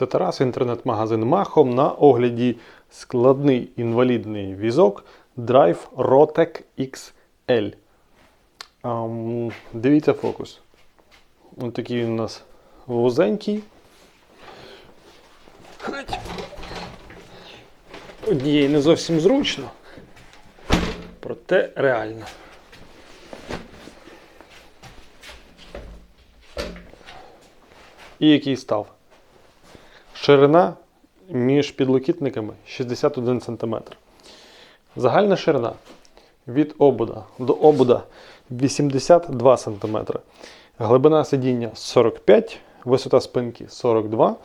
Це Тарас, інтернет-магазин Махом. На огляді складний інвалідний візок Drive Rotec XL. Ам, дивіться фокус. Ось такий він у нас вузенький. Однієї не зовсім зручно. Проте реально. І який став? Ширина між підлокітниками 61 см. Загальна ширина від обуда до обуда 82 см. Глибина сидіння 45, висота спинки 42.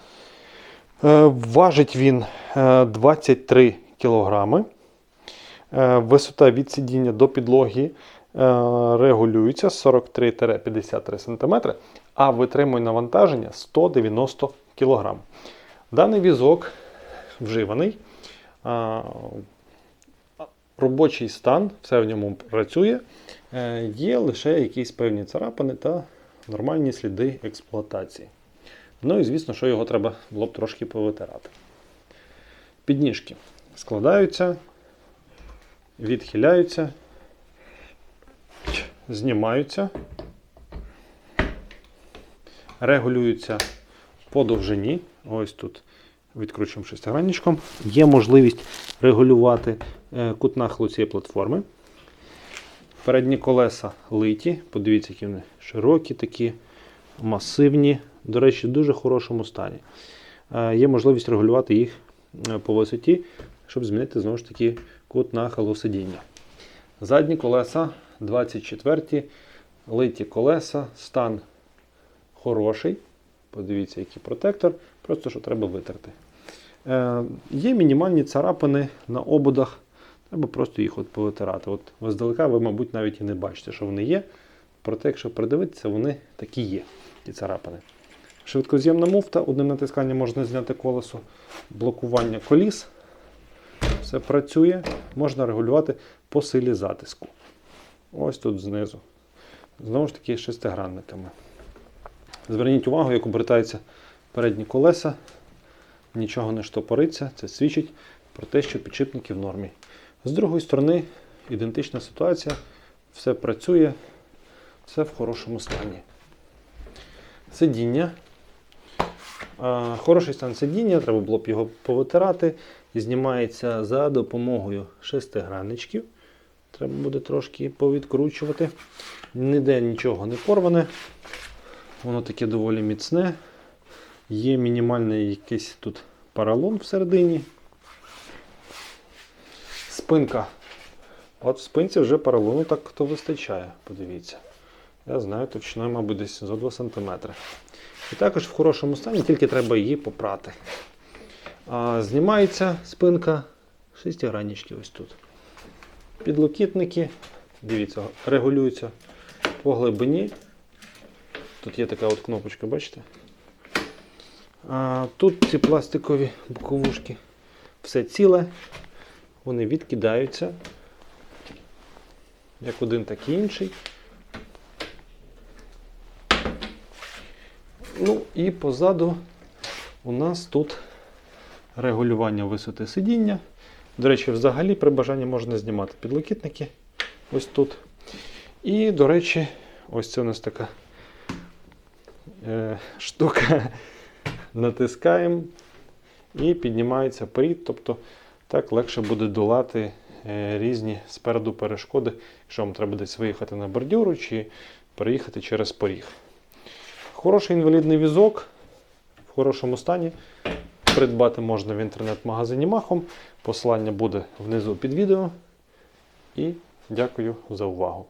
Е, Важить він е, 23 кг. Висота від сидіння до підлоги е, регулюється 43-53 см, а витримує навантаження 190 кг. Даний візок вживаний. Робочий стан, все в ньому працює. Е, Є лише якісь певні царапини та нормальні сліди експлуатації. Ну і звісно, що його треба було б трошки повитирати. Підніжки складаються, відхиляються, знімаються, регулюються по довжині. Ось тут відкручуємо шестигранничком. Є можливість регулювати е, кут нахилу цієї платформи. Передні колеса литі. Подивіться, які вони широкі, такі, масивні. До речі, в дуже хорошому стані. Е, Є можливість регулювати їх е, по висоті, щоб змінити знову ж таки кут нахилу сидіння. Задні колеса 24, литі колеса, стан хороший. Подивіться, який протектор, просто що треба витерти. Е, є мінімальні царапини на ободах, треба просто їх от повитирати. От здалека ви, мабуть, навіть і не бачите, що вони є. Проте, якщо придивитися, вони такі є, ті царапини. Швидкоз'ємна муфта, одним натисканням можна зняти колесо, блокування коліс. Все працює, можна регулювати по силі затиску. Ось тут знизу. Знову ж таки, шестигранниками. Зверніть увагу, як обертаються передні колеса, нічого не штопориться, це свідчить про те, що підшипники в нормі. З другої сторони, ідентична ситуація, все працює, все в хорошому стані. Сидіння. Хороший стан сидіння, треба було б його повитирати. Знімається за допомогою шестигранничків. Треба буде трошки повідкручувати. Ніде нічого не порване. Воно таке доволі міцне. Є мінімальний якийсь тут поролон всередині. Спинка. От в спинці вже поролону так то вистачає, подивіться. Я знаю, товщиною, мабуть, десь за 2 см. І також в хорошому стані, тільки треба її попрати. А, знімається спинка шестиграннички ось тут. Підлокітники, дивіться, регулюються по глибині. Тут є така от кнопочка, бачите? Тут ці пластикові боковушки. Все ціле, вони відкидаються. Як один, так і інший. Ну і позаду у нас тут регулювання висоти сидіння. До речі, взагалі при бажанні можна знімати підлокітники ось тут. І, до речі, ось це у нас така е, штука. Натискаємо і піднімається порід. Тобто так легше буде долати е, різні спереду перешкоди, якщо вам треба десь виїхати на бордюру чи переїхати через поріг. Хороший інвалідний візок в хорошому стані. Придбати можна в інтернет-магазині Махом. Посилання буде внизу під відео. І дякую за увагу.